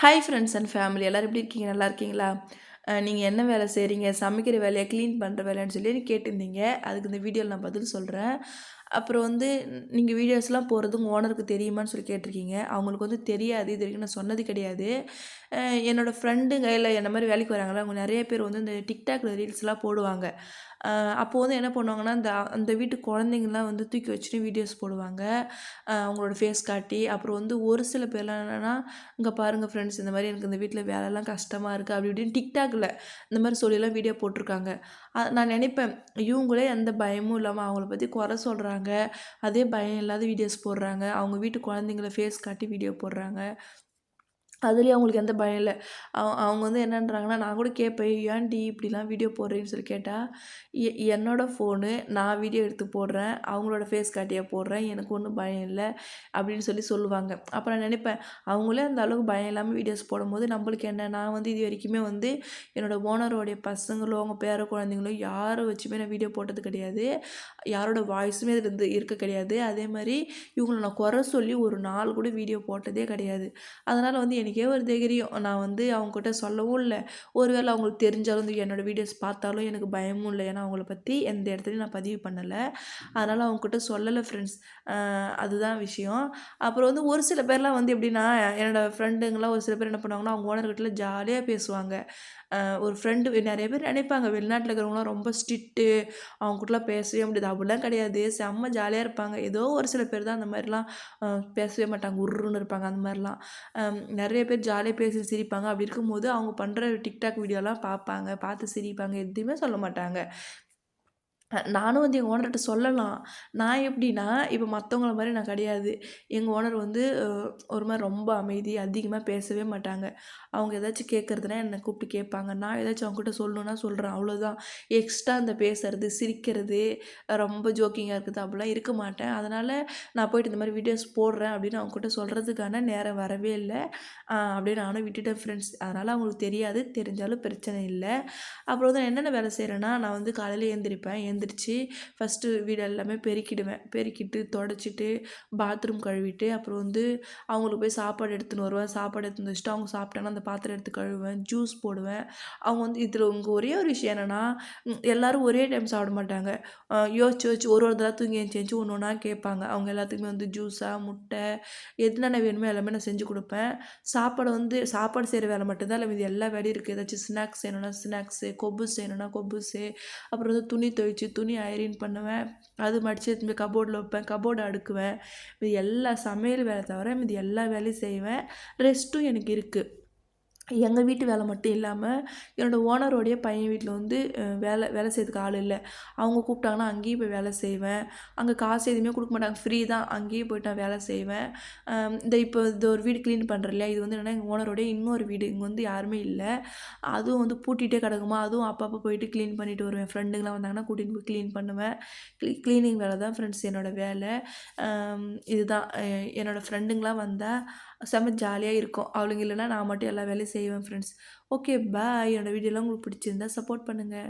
Hi friends and family எல்லோரும் எப்படி இருக்கீங்க? நல்லா இருக்கீங்களா? நீங்கள் என்ன வேலை செய்கிறீங்க சமைக்கிற வேலையை? க்ளீன் பண்ணுற வேலைன்னு சொல்லி கேட்டிருந்தீங்க. அதுக்கு இந்த வீடியோவில் நான் பதில் சொல்கிறேன் அப்புறம் வந்து நீங்கள் வீடியோஸ்லாம் போகிறது உங்கள் ஓனருக்கு தெரியுமான்னு சொல்லி கேட்டிருக்கீங்க. அவங்களுக்கு வந்து தெரியாது இது வரைக்கும் நான் சொன்னது கிடையாது. என்னோடய ஃப்ரெண்டுங்க இல்லை என்ன மாதிரி வேலைக்கு வராங்களா அவங்க நிறைய பேர் வந்து இந்த டிக்டாக்ல ரீல்ஸ்லாம் போடுவாங்க. அப்போது வந்து என்ன பண்ணுவாங்கன்னா அந்த அந்த வீட்டு குழந்தைங்கலாம் வந்து தூக்கி வச்சுட்டு வீடியோஸ் போடுவாங்க. அவங்களோட ஃபேஸ் காட்டி அப்புறம் வந்து ஒரு சில பேர்லாம் என்னென்னா இங்கே பாருங்கள் ஃப்ரெண்ட்ஸ் இந்த மாதிரி எனக்கு இந்த வீட்டில் வேலைலாம் கஷ்டமாக இருக்குது அப்படி இப்படின்னு டிக்டாக்ல இந்த மாதிரி சொல்லிலாம் வீடியோ போட்டிருக்காங்க. நான் நினைப்பேன் இவங்களே எந்த பயமும் இல்லாமல் அவங்கள பற்றி குறை சொல்கிறாங்க அதே பயம் இல்லாத வீடியோஸ் போடுறாங்க. அவங்க வீட்டு குழந்தைங்கள ஃபேஸ் காட்டி வீடியோ போடுறாங்க. அதுலேயும் அவங்களுக்கு எந்த பயம் இல்லை. அவ அவங்க வந்து என்னன்றாங்கன்னா நான் கூட கேட்பேன் ஏன்டி இப்படிலாம் வீடியோ போடுறேன்னு சொல்லி கேட்டால் எ என்னோடய ஃபோனு நான் வீடியோ எடுத்து போடுறேன் அவங்களோட ஃபேஸ் காட்டியாக போடுறேன் எனக்கு ஒன்றும் பயம் இல்லை அப்படின்னு சொல்லி சொல்லுவாங்க. அப்போ நான் நினைப்பேன் அவங்களே அந்த அளவுக்கு பயம் இல்லாமல் வீடியோஸ் போடும்போது நம்மளுக்கு என்ன நான் வந்து இது வரைக்குமே வந்து என்னோடய ஓனரோடைய பசங்களோ அவங்க பேர குழந்தைங்களோ யாரை வச்சுமே நான் வீடியோ போட்டது கிடையாது. யாரோட வாய்ஸுமே அதில் இருந்து இருக்க கிடையாது. அதே மாதிரி இவங்களை நான் குறை சொல்லி ஒரு நாள் கூட வீடியோ போட்டதே கிடையாது. அதனால் வந்து எனக்கே ஒரு தைரியம். நான் வந்து அவங்கக்கிட்ட சொல்லவும் இல்லை. ஒரு வேளை அவங்களுக்கு தெரிஞ்சாலும் என்னோடய வீடியோஸ் பார்த்தாலும் எனக்கு பயமும் இல்லை. ஏன்னா அவங்கள பற்றி எந்த இடத்துலையும் நான் பதிவு பண்ணலை. அதனால் அவங்கக்கிட்ட சொல்லலை ஃப்ரெண்ட்ஸ் அதுதான் விஷயம். அப்புறம் வந்து ஒரு சில பேர்லாம் வந்து எப்படின்னா என்னோடய ஃப்ரெண்டுங்களாம் ஒரு சில பேர் என்ன பண்ணுவாங்கன்னா அவங்க ஓனர்கிட்ட ஜாலியாக பேசுவாங்க. ஒரு ஃப்ரெண்டு நிறைய பேர் நினைப்பாங்க வெளிநாட்டில் இருக்கிறவங்களாம் ரொம்ப ஸ்ட்ரிக்ட்டு அவங்ககிட்டலாம் பேசவே முடியாது. அப்படிலாம் கிடையாது. செம்ம ஜாலியாக இருப்பாங்க. ஏதோ ஒரு சில பேர் தான் அந்த மாதிரிலாம் பேசவே மாட்டாங்க. உருன்னு இருப்பாங்க. அந்த மாதிரிலாம். நிறைய நிறைய பேர் ஜாலியாக பேசி சிரிப்பாங்க. அப்படி இருக்கும்போது அவங்க பண்ணுற டிக்டாக் வீடியோலாம் பார்ப்பாங்க. பார்த்து சிரிப்பாங்க. எதுவுமே சொல்ல மாட்டாங்க. நானும் வந்து எங்கள் ஓனர்கிட்ட சொல்லலாம். நான் எப்படின்னா இப்போ மற்றவங்கள மாதிரி நான் கிடையாது. எங்கள் ஓனர் வந்து ஒரு மாதிரி ரொம்ப அமைதி அதிகமாக பேசவே மாட்டாங்க. அவங்க ஏதாச்சும் கேட்குறதுனா என்னை கூப்பிட்டு கேட்பாங்க. நான் ஏதாச்சும் அவங்ககிட்ட சொல்லணுன்னா சொல்கிறேன் அவ்வளோதான் எக்ஸ்ட்ரா அந்த பேசுறது சிரிக்கிறது ரொம்ப ஜோக்கிங்காக இருக்குது அப்படிலாம் இருக்க மாட்டேன். அதனால் நான் போயிட்டு இந்த மாதிரி வீடியோஸ் போடுறேன் அப்படின்னு அவங்ககிட்ட சொல்கிறதுக்கான நேரம் வரவே இல்லை. அப்படியே நானும் விட்டுட்டேன் ஃப்ரெண்ட்ஸ் அதனால் அவங்களுக்கு தெரியாது. தெரிஞ்சாலும் பிரச்சனை இல்லை. அப்புறம் வந்து என்னென்ன வேலை செய்கிறேன்னா நான் வந்து காலையில் எழுந்திரிப்பேன் எழுந்திரிச்சு ஃபஸ்ட்டு வீடு எல்லாமே பெருக்கிடுவேன். பெருக்கிட்டு தொடச்சிட்டு பாத்ரூம் கழுவிட்டு அப்புறம் வந்து அவங்களுக்கு போய் சாப்பாடு எடுத்துன்னு வருவேன். சாப்பாடு எடுத்துன்னு வச்சுட்டு அவங்க சாப்பிட்டேன்னா அந்த பாத்திரம் எடுத்து கழுவேன் ஜூஸ் போடுவேன். அவங்க வந்து இதில் உங்கள் ஒரே ஒரு விஷயம் என்னென்னா எல்லோரும் ஒரே டைம் சாப்பிட மாட்டாங்க. யோசிச்சு யோசிச்சு ஒரு ஒரு தடவை தூங்கி எழுந்துச்சு ஒன்று ஒன்றா கேட்பாங்க. அவங்க எல்லாத்துக்குமே வந்து ஜூஸாக முட்டை என்னென்ன வேணுமோ எல்லாமே நான் செஞ்சு கொடுப்பேன். சாப்பாடு வந்து சாப்பாடு செய்கிற வேலை மட்டும்தான் இல்லை இது எல்லா வேலையும் இருக்குது ஏதாச்சும் ஸ்நாக்ஸ் செய்யணுன்னா ஸ்நாக்ஸு கொப்பு செய்யணும்னா கொப்புஸு அப்புறம் வந்து துணி துவைச்சி துணி அயரின் பண்ணுவேன். அது மடித்து எடுத்து கபோர்டில் வைப்பேன். கபோர்டு அடுக்குவேன். இது எல்லா சமையல் வேலை தவிர இது எல்லா வேலையும் செய்வேன். ரெஸ்ட்டும் எனக்கு இருக்குது எங்கள் வீட்டு வேலை மட்டும் இல்லாமல் என்னோடய ஓனரோடைய பையன் வீட்டில் வந்து வேலை வேலை செய்யறதுக்கு ஆள் இல்லை. அவங்க கூப்பிட்டாங்கன்னா அங்கேயும் போய் வேலை செய்வேன். அங்கே காசு எதுவுமே கொடுக்க மாட்டாங்க. ஃப்ரீ தான். அங்கேயும் போய்ட்டு நான் வேலை செய்வேன். இந்த இப்போ இந்த ஒரு வீடு க்ளீன் பண்ணுற இல்லையா? இது வந்து என்னென்னா எங்கள் ஓனரோடைய இன்னொரு வீடு. இங்கே வந்து யாருமே இல்லை. அதுவும் வந்து பூட்டிகிட்டே கிடக்குமா? அதுவும் அப்பப்போ போயிட்டு க்ளீன் பண்ணிட்டு வருவேன். ஃப்ரெண்டுங்களாம் வந்தாங்கன்னா கூட்டிகிட்டு போய் க்ளீன் பண்ணுவேன். க்ளீ க்ளீனிங் வேலை தான் ஃப்ரெண்ட்ஸ் என்னோடய வேலை. இதுதான். என்னோடய ஃப்ரெண்டுங்களாம் வந்தால் செம்ம ஜாலியாக இருக்கும். அவளுங்க இல்லைன்னா நான் மட்டும் எல்லா வேலையும் செய்வேன் ஃப்ரெண்ட்ஸ் ஓகே பாய் என்னோடய வீடியோலாம் உங்களுக்கு பிடிச்சிருந்தா சப்போர்ட் பண்ணுங்கள்